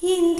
in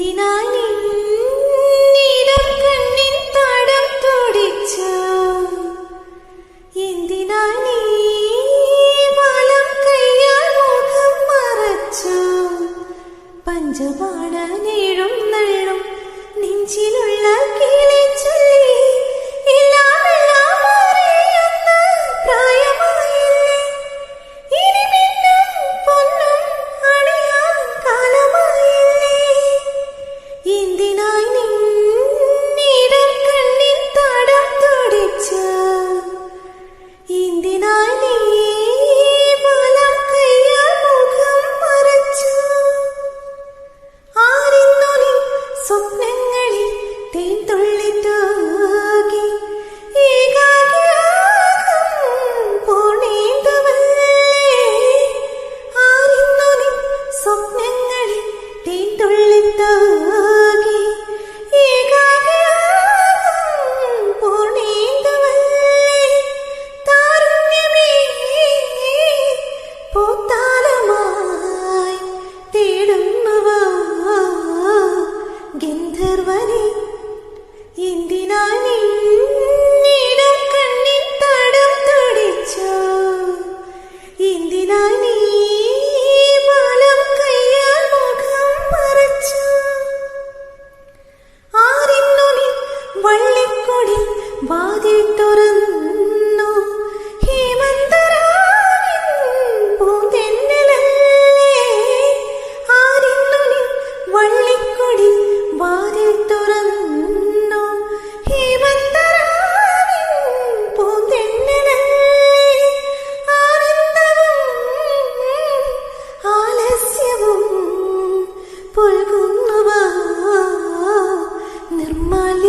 സ്വപ്നം പുൽകുന്നുവ നിർമ്മല